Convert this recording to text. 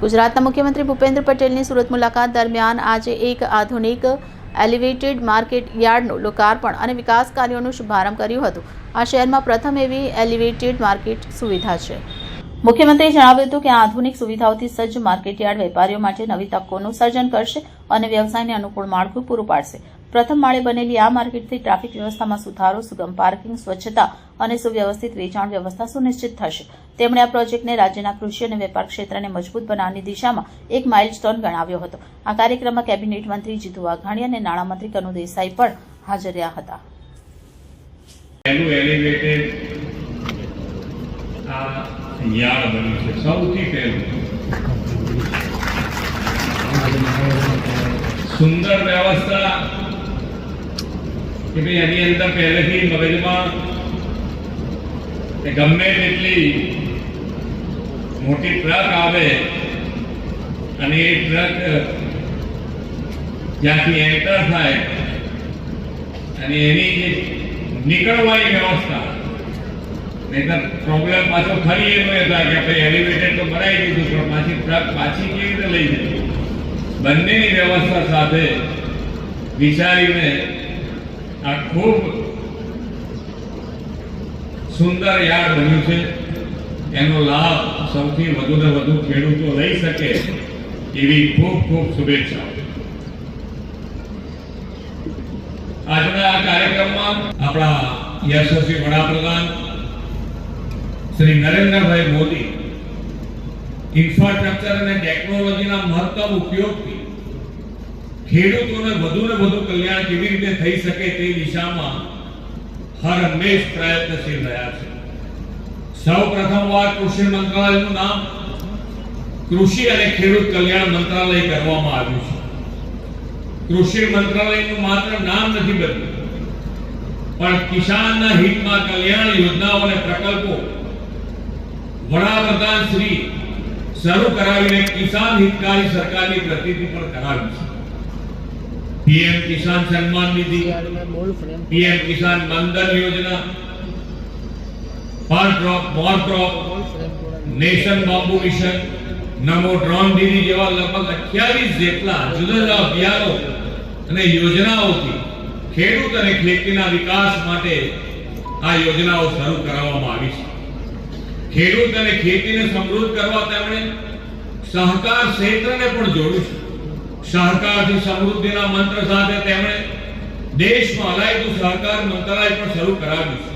ગુજરાતના મુખ્યમંત્રી ભૂપેન્દ્ર પટેલની સુરત મુલાકાત દરમિયાન આજે એક આધુનિક એલિવેટેડ માર્કેટ યાર્ડનું લોકાર્પણ અને વિકાસ કાર્યોનું શુભારંભ કર્યું હતું. આ શહેરમાં પ્રથમ એવી એલિવેટેડ માર્કેટ સુવિધા છે. મુખ્યમંત્રીએ જણાવ્યું હતું કે આ આધુનિક સુવિધાઓથી સજ્જ માર્કેટયાર્ડ વેપારીઓ માટે નવી તકોનું સર્જન કરશે અને વ્યવસાયને અનુકૂળ માળખું પૂરું પાડશે. પ્રથમ માળે બનેલી આ માર્કેટથી ટ્રાફિક વ્યવસ્થામાં સુધારો, સુગમ પાર્કિંગ, સ્વચ્છતા અને સુવ્યવસ્થિત વેચાણ વ્યવસ્થા સુનિશ્ચિત થશે. તેમણે આ પ્રોજેક્ટને રાજ્યના કૃષિ અને વેપાર ક્ષેત્રને મજબૂત બનાવવાની દિશામાં એક માઇલસ્ટોન ગણાવ્યો હતો. આ કાર્યક્રમમાં કેબિનેટ મંત્રી જીતુ વાઘાણી અને નાણામંત્રી કનુ દેસાઈ પણ હાજર રહ્યા હતા. સુંદર વ્યવસ્થા કે ભાઈ, એની અંદર પહેલેથી મગજમાં ગમે તેટલી મોટી ટ્રક આવે અને એ ટ્રક જ્યાંથી એન્ટર થાય અને એની જે નીકળવાની વ્યવસ્થા, નહીતર પ્રોબ્લેમ પાછો ફરી એનો એ થાય કે ભાઈ એલિવેટેડ તો બનાવી દીધું, પણ પાછી ટ્રક પાછી કેવી રીતે લઈ જાય બંનેની વ્યવસ્થા સાથે વિચારીને આ ખૂબ સુંદર યાર્ડ બન્યું છે. એનો લાભ સૌથી વધુ ને વધુ ખેડૂતો લઈ શકે એવી ખૂબ ખૂબ શુભેચ્છાઓ. આજના આ કાર્યક્રમમાં આપણા યશસ્વી વડાપ્રધાન શ્રી નરેન્દ્રભાઈ મોદી ઇન્ફ્રાસ્ટ્રક્ચર અને ટેકનોલોજીના મહત્તમ ઉપયોગથી ખેડૂતોને વધુ ને વધુ કલ્યાણ કેવી રીતે થઈ શકે તે દિશામાં હર હંમેશ પ્રયત્નશીલ રહ્યા છે. સૌ પ્રથમવાર કૃષિ મંત્રાલયનું નામ કૃષિ અને ખેડૂત કલ્યાણ મંત્રાલય કરવામાં આવ્યું છે. કૃષિ મંત્રાલયનું માત્ર નામ નથી બદલ્યું પણ કિસાનના હિતમાં કલ્યાણ યોજનાઓ અને પ્રકલ્પો વડાપ્રધાન શ્રી શરૂ કરાવીને કિસાન હિતકારી સરકારની પ્રતિનિધિ પણ કરાવી છે. પીએમ કિસાન સન્માન નિધિ, પીએમ કિસાન મનધન યોજના પર drop more crop nation bamboo mission Namo drone Didi જેવા લગભગ 28 જેટલા જુદા જુદા અભિયાનો અને યોજનાઓથી ખેડૂત અને ખેતીના વિકાસ માટે આ યોજનાઓ શરૂ કરાવવામાં આવી છે. ખેડૂત અને ખેતીને સમૃદ્ધ કરવા તેમણે સહકાર ક્ષેત્રને પણ જોડ્યું છે. સહકારથી સમૃદ્ધિના મંત્ર સાથે તેમણે દેશમાં અલાયદું સહકાર મંત્રાલય પણ શરૂ કરાવ્યું છે.